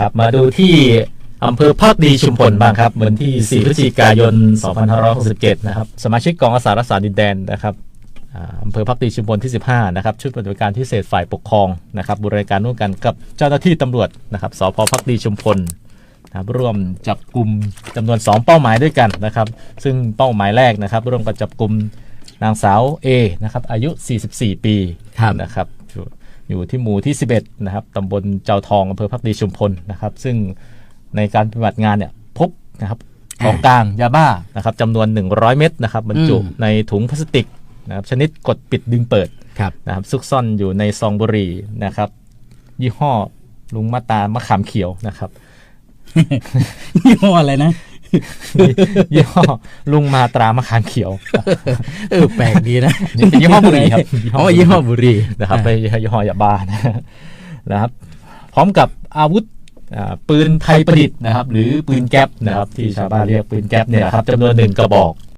ครับมาดูที่อำเภอภาคดีชุมพลบ้างครับวันที่4พฤศจิกายน 2567 นะครับ สมาชิกกองอาสารักษาดินแดนนะครับอ่าอำเภอพักดีชุมพลที่ 15 นะครับ ชุดปฏิบัติการพิเศษฝ่ายปกครองนะครับบริการร่วมกันกับเจ้าหน้าที่ตำรวจนะครับสพพักดีชุมพลนะครับร่วมจับกลุ่มจำนวน 2 เป้าหมายด้วยกันนะครับ ซึ่งเป้าหมายแรกนะครับ ร่วมกันจับกลุ่มนางสาว A นะครับอายุ 44 ปีครับนะครับ อยู่อยู่ที่หมู่ที่ 11 นะครับตำบลเจ้าทองอำเภอพักดีชุมพลนะครับ ซึ่งในการปฏิบัติงานเนี่ยพบนะครับของกลางยาบ้านะครับจำนวน 100 เม็ดนะครับบรรจุอืมในถุงพลาสติกนะครับชนิดกดปิดดึงเปิดครับนะครับซุกซ่อนอยู่ในซองบุหรี่นะครับ ยี่ห้อลุงมาตามะขามเขียวนะครับยี่ห้ออะไรนะ ยี่ห้อลุงมาตรามะขามเขียว เออแปลกดีนะนี่เป็นยี่ห้อบุหรี่ครับอ๋อยี่ห้อบุหรี่นะครับไม่ใช่ยี่ห้อยาบ้านะนะครับ พร้อมกับอาวุธอ่าปืนไทยประดิษฐ์นะครับ หรือปืนแก๊ปนะครับ ที่ชาวบ้านเรียกปืนแก๊ปเนี่ยนะครับจำนวนหนึ่งกระบอก